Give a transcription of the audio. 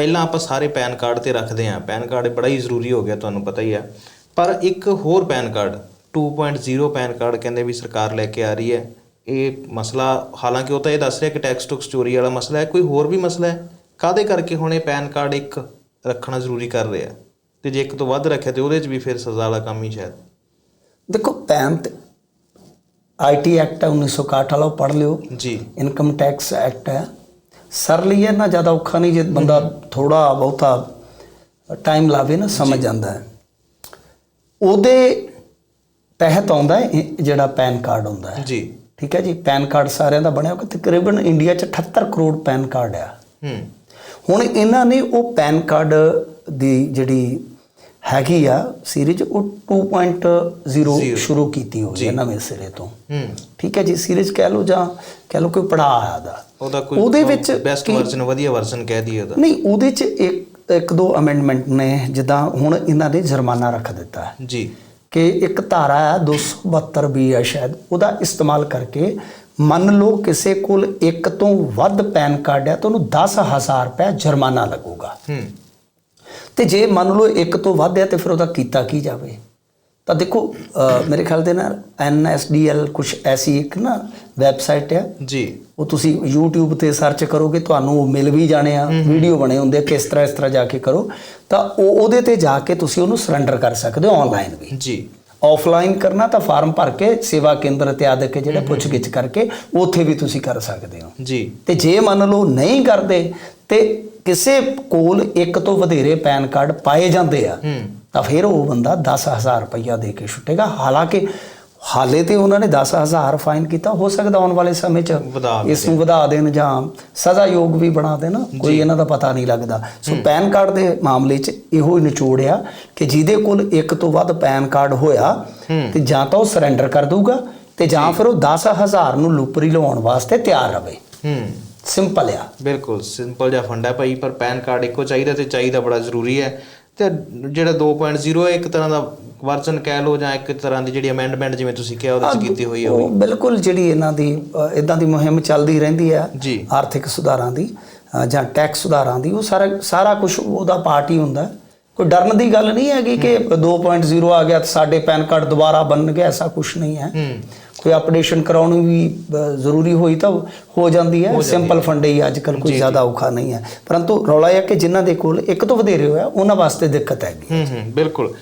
ਪਹਿਲਾਂ ਆਪਾਂ ਸਾਰੇ ਪੈਨ ਕਾਰਡ ਤੇ ਰੱਖਦੇ ਆਂ ਪੈਨ ਕਾਰਡ ਬੜਾ ਹੀ ਜ਼ਰੂਰੀ ਹੋ ਗਿਆ ਤੁਹਾਨੂੰ ਪਤਾ ਹੀ ਆ। ਪਰ ਇੱਕ ਹੋਰ ਪੈਨ ਕਾਰਡ 2.0 ਪੈਨ ਕਾਰਡ ਕਹਿੰਦੇ ਵੀ ਸਰਕਾਰ ਲੈ ਕੇ ਆ ਰਹੀ ਹੈ। ਇਹ ਮਸਲਾ ਹਾਲਾਂਕਿ ਉਹ ਤਾਂ ਇਹ ਦੱਸ ਰਿਹਾ ਕਿ ਟੈਕਸ ਟੁਕਸ ਚੋਰੀ ਵਾਲਾ ਮਸਲਾ ਹੈ ਕੋਈ ਹੋਰ ਵੀ ਮਸਲਾ ਹੈ? ਕਾਦੇ ਕਰਕੇ ਹੁਣ ਇਹ ਪੈਨ ਕਾਰਡ ਇੱਕ ਰੱਖਣਾ ਜ਼ਰੂਰੀ ਕਰ ਰਿਹਾ ਤੇ ਜੇ ਇੱਕ ਤੋਂ ਵੱਧ ਰੱਖਿਆ ਤੇ ਉਹਦੇ 'ਚ ਵੀ ਫਿਰ ਸਜ਼ਾ ਵਾਲਾ ਕੰਮ ਹੀ ਸ਼ਾਇਦ। ਦੇਖੋ ਪੈਨ ਤੇ ਆਈਟੀ ਐਕਟ ਹੈ 1961 ਵਾਲਾ ਪੜ੍ਹ ਲਿਓ। ਜੀ। ਇਨਕਮ ਟੈਕਸ ਐਕਟ ਹੈ। ਸਰਲੀ ਹੈ ਨਾ ਜ਼ਿਆਦਾ ਔਖਾ ਨਹੀਂ ਜੇ ਬੰਦਾ ਥੋੜਾ ਬਹੁਤਾ ਟਾਈਮ ਲਾਵੇ ਨਾ ਸਮਝ ਜਾਂਦਾ ਹੈ। ਉਹਦੇ ਤਹਿਤ ਆਉਂਦਾ ਹੈ ਇਹ ਜਿਹੜਾ ਪੈਨ ਕਾਰਡ ਹੁੰਦਾ ਹੈ। ਜੀ। ਠੀਕ ਹੈ ਜੀ ਪੈਨ ਕਾਰਡ ਸਾਰਿਆਂ ਦਾ ਬਣਿਆ ਹੋਇਆ ਤਕਰੀਬਨ ਇੰਡੀਆ 'ਚ 78 ਕਰੋੜ ਪੈਨ ਕਾਰਡ ਆ। ਹੂੰ। ਹੁਣ ਇਹਨਾਂ ਨੇ ਉਹ ਪੈਨ ਕਾਰਡ ਦੀ ਜਿਹੜੀ ਹੈਗੀ ਆ ਸੀਰੀਜ਼ ਉਹ 2.0 ਸ਼ੁਰੂ ਕੀਤੀ ਹੋਈ ਹੈ ਨਵੇਂ ਸਿਰੇ ਤੋਂ। ਹੂੰ। ਠੀਕ ਹੈ ਜੀ ਸੀਰੀਜ਼ ਕਹਿ ਲਓ ਜਾਂ ਕਹਿ ਲਓ ਕੋਈ ਪੜਾਅ ਆਦਾ ਉਹਦਾ ਕੋਈ ਉਹਦੇ ਵਿੱਚ ਬੈਸਟ ਵਰਜ਼ਨ ਵਧੀਆ ਵਰਜ਼ਨ ਕਹਿ ਦਈਏ ਉਹਦਾ। ਨਹੀਂ ਉਹਦੇ ਚ ਇੱਕ ਇੱਕ ਦੋ ਅਮੈਂਡਮੈਂਟ ਨੇ ਜਿੱਦਾਂ ਹੁਣ ਇਹਨਾਂ ਨੇ ਜੁਰਮਾਨਾ ਰੱਖ ਦਿੱਤਾ। ਹੈ ਜੀ। ਕਿ ਇੱਕ ਧਾਰਾ ਹੈ 272 ਬੀ ਹੈ ਸ਼ਾਇਦ ਉਹਦਾ ਇਸਤੇਮਾਲ ਕਰਕੇ ਮੰਨ ਲਓ ਕਿਸੇ ਕੋਲ ਇੱਕ ਤੋਂ ਵੱਧ ਪੈਨ ਕਾਰਡ ਹੈ ਤਾਂ ਉਹਨੂੰ 10000 ਰੁਪਏ ਜੁਰਮਾਨਾ ਲੱਗੂਗਾ। ਹੂੰ। ਤੇ ਜੇ ਮੰਨ ਲਓ ਇੱਕ ਤੋਂ ਵੱਧ ਹੈ ਤੇ ਫਿਰ ਉਹਦਾ ਕੀਤਾ ਕੀ ਜਾਵੇ? ਤਾਂ ਦੇਖੋ ਮੇਰੇ ਖਿਆਲ ਦੇ ਨਾਲ NSDL ਕੁਝ ਐਸੀ ਇੱਕ ਨਾ ਵੈਬਸਾਈਟ ਹੈ ਜੀ। ਉਹ ਤੁਸੀਂ YouTube ਤੇ ਸਰਚ ਕਰੋਗੇ ਤੁਹਾਨੂੰ ਉਹ ਮਿਲ ਵੀ ਜਾਣੇ ਆ ਵੀਡੀਓ ਬਣੇ ਹੁੰਦੇ ਆ ਕਿਸ ਤਰ੍ਹਾਂ ਇਸ ਤਰ੍ਹਾਂ ਜਾ ਕੇ ਕਰੋ। ਤਾਂ ਉਹ ਉਹਦੇ ਤੇ ਜਾ ਕੇ ਤੁਸੀਂ ਉਹਨੂੰ ਸਰੈਂਡਰ ਕਰ ਸਕਦੇ ਹੋ ਆਨਲਾਈਨ ਵੀ। ਜੀ। ਆਫਲਾਈਨ ਕਰਨਾ ਤਾਂ ਫਾਰਮ ਭਰ ਕੇ ਸੇਵਾ ਕੇਂਦਰ ਤੇ ਆਦਿ ਕੇ ਜਿਹੜੇ ਪੁੱਛ ਗਿੱਛ ਕਰਕੇ ਉੱਥੇ ਵੀ ਤੁਸੀਂ ਕਰ ਸਕਦੇ ਹੋ। ਜੀ। ਤੇ ਜੇ ਮੰਨ ਲਓ ਨਹੀਂ ਕਰਦੇ ਤੇ ਕਿਸੇ ਕੋਲ ਇੱਕ ਤੋਂ ਵਧੇਰੇ ਪੈਨ ਕਾਰਡ ਪਾਏ ਜਾਂਦੇ ਆ ਤਾਂ ਫਿਰ ਉਹ ਬੰਦਾ 10000 ਰੁਪਈਆ ਦੇ ਕੇ ਛੁੱਟੇਗਾ। ਹਾਲਾਂਕਿ ਹਾਲੇ ਤੇ ਉਹਨਾਂ ਨੇ 10000 ਫਾਈਨ ਕੀਤਾ ਹੋ ਸਕਦਾ ਆਉਣ ਵਾਲੇ ਸਮੇਂ 'ਚ ਇਸ ਨੂੰ ਵਧਾ ਦੇਣ ਜਾਂ ਸਜ਼ਾ ਯੋਗ ਵੀ ਬਣਾ ਦੇਣ ਕੋਈ ਇਹਨਾਂ ਦਾ ਪਤਾ ਨਹੀਂ ਲੱਗਦਾ। ਸੋ ਪੈਨ ਕਾਰਡ ਦੇ ਮਾਮਲੇ 'ਚ ਇਹੋ ਹੀ ਨਿਚੋੜ ਆ ਕਿ ਜਿਹਦੇ ਕੋਲ ਇੱਕ ਤੋਂ ਵੱਧ ਪੈਨ ਕਾਰਡ ਹੋਇਆ ਤੇ ਜਾਂ ਤਾਂ ਉਹ ਸਰੈਂਡਰ ਕਰ ਦਊਗਾ ਤੇ ਜਾਂ ਫਿਰ ਉਹ 10000 ਨੂੰ ਲੁਪਰੀ ਲਵਾਉਣ ਵਾਸਤੇ ਤਿਆਰ ਰਵੇ। ਹੂੰ। ਸਿੰਪਲ ਆ। ਬਿਲਕੁਲ ਸਿੰਪਲ ਜਿਹਾ ਫੰਡਾ ਭਾਈ ਪਰ ਪੈਨ ਕਾਰਡ ਇੱਕੋ ਚਾਹੀਦਾ ਤੇ ਚਾਹੀਦਾ ਬੜਾ ਜ਼ਰੂਰੀ ਹੈ। ਤੇ ਜਿਹੜਾ 2.0 ਹੈ ਇੱਕ ਤਰ੍ਹਾਂ ਦਾ ਵਰਜ਼ਨ ਕਹਿ ਲਓ ਜਾਂ ਇੱਕ ਤਰ੍ਹਾਂ ਦੀ ਜਿਹੜੀ ਅਮੈਂਡਮੈਂਟ ਜਿਵੇਂ ਤੁਸੀਂ ਕਿਹਾ ਉਹਦੇ ਚ ਕੀਤੀ ਹੋਈ ਹੈ ਉਹ ਬਿਲਕੁਲ ਜਿਹੜੀ ਇਹਨਾਂ ਦੀ ਇਦਾਂ ਦੀ ਮੁਹਿੰਮ ਚੱਲਦੀ ਰਹਿੰਦੀ ਹੈ ਜੀ। ਆਰਥਿਕ ਸੁਧਾਰਾਂ ਦੀ ਜਾਂ ਟੈਕਸ ਸੁਧਾਰਾਂ ਦੀ ਉਹ ਸਾਰਾ ਸਾਰਾ ਕੁਝ ਉਹਦਾ ਪਾਰਟ ਹੀ ਹੁੰਦਾ। ਹੈ। ਕੋਈ ਡਰਨ ਦੀ ਗੱਲ ਨਹੀਂ ਹੈਗੀ ਕਿ 2.0 ਆ ਗਿਆ ਤਾਂ ਸਾਡੇ ਪੈਨ ਕਾਰਡ ਦੁਬਾਰਾ ਬਣ ਗਿਆ ਐਸਾ ਕੁਝ ਨਹੀਂ ਹੈ। ਕੋਈ ਅਪਡੇਸ਼ਨ ਕਰਾਉਣੀ ਵੀ ਜ਼ਰੂਰੀ ਹੋਈ ਤਾਂ ਹੋ ਜਾਂਦੀ ਹੈ। ਸਿੰਪਲ ਫੰਡ ਹੀ। ਅੱਜ ਕੱਲ ਕੋਈ ਜ਼ਿਆਦਾ ਔਖਾ ਨਹੀਂ ਹੈ। ਪਰੰਤੂ ਰੌਲਾ ਇਹ ਹੈ ਕਿ ਜਿਨ੍ਹਾਂ ਦੇ ਕੋਲ ਇੱਕ ਤੋਂ ਵਧੇਰੇ ਹੋਇਆ ਉਹਨਾਂ ਵਾਸਤੇ ਦਿੱਕਤ ਹੈਗੀ ਹੂੰ ਹੂੰ ਬਿਲਕੁਲ।